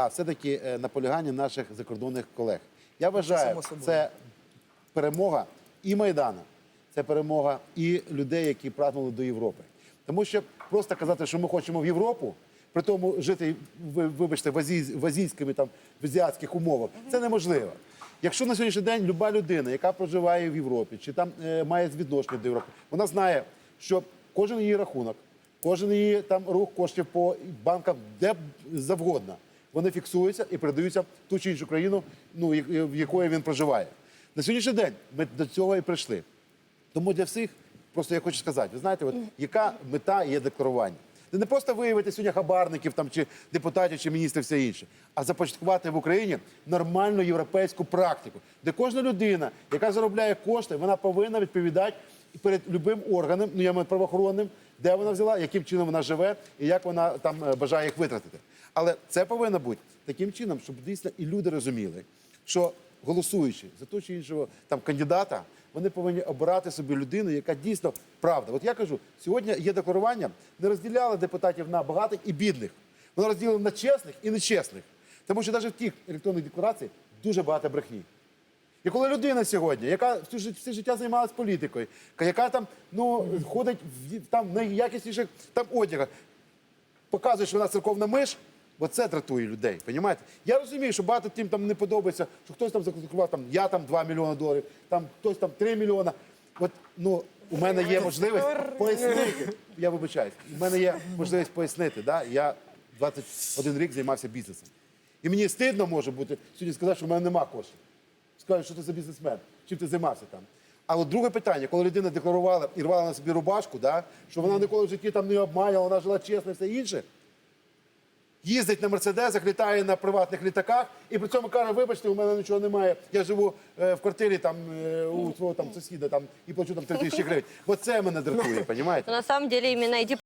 а все-таки е, наполягання наших закордонних колег. Я вважаю, само це перемога і Майдана, це перемога і людей, які прагнули до Європи. Тому що просто казати, що ми хочемо в Європу, при тому жити, ви- вибачте, в, азій, в азійськими там в азіатських умовах, це неможливо. Якщо на сьогоднішній день люба людина, яка проживає в Європі, чи там е, має відношення до Європи, вона знає, що кожен її рахунок, кожен її там рух коштів по банкам, де завгодно, вони фіксуються і передаються в ту чи іншу країну, ну в якої він проживає. На сьогоднішній день ми до цього і прийшли. Тому для всіх, просто я хочу сказати, ви знаєте, от яка мета є декларування? Це не просто виявити сьогодні хабарників там, чи депутатів, чи міністрів, все інше, а започаткувати в Україні нормальну європейську практику, де кожна людина, яка заробляє кошти, вона повинна відповідати перед любим органом, ну я маю правоохоронним, де вона взяла, яким чином вона живе і як вона там е, бажає їх витратити. Але це повинно бути таким чином, щоб дійсно і люди розуміли, що голосуючи за того чи іншого там кандидата, вони повинні обирати собі людину, яка дійсно правда. От я кажу, сьогодні є декларування, не розділяли депутатів на багатих і бідних. Воно розділено на чесних і нечесних. Тому що навіть в тих електронних деклараціях дуже багато брехні. І коли людина сьогодні, яка все життя займалась політикою, яка там ну ходить в там найякісніших там одягах, показує, що вона церковна миш, бо це дратує людей. Понімаєте? Я розумію, що багато тим там не подобається, що хтось там закритикував, там я там 2 мільйони доларів, там хтось там 3 мільйона. От ну у мене є можливість пояснити. Я вибачаюсь, у мене є можливість пояснити. Да? Я 21 рік займався бізнесом. І мені стидно може бути сьогодні сказати, що в мене нема коштів. Скажуть, що ти за бізнесмен, чим ти займався там. А от друге питання, коли людина декларувала і рвала на собі рубашку, да, що вона ніколи в житті там не обманювала, вона жила чесно і все інше. Їздить на мерседесах, літає на приватних літаках і при цьому каже, вибачте, у мене нічого немає. Я живу е, в квартирі там е, у свого там сусіда там і плачу там 3 тисячі гривень. Оце мене дратує, розумієте? На самом деле именно эти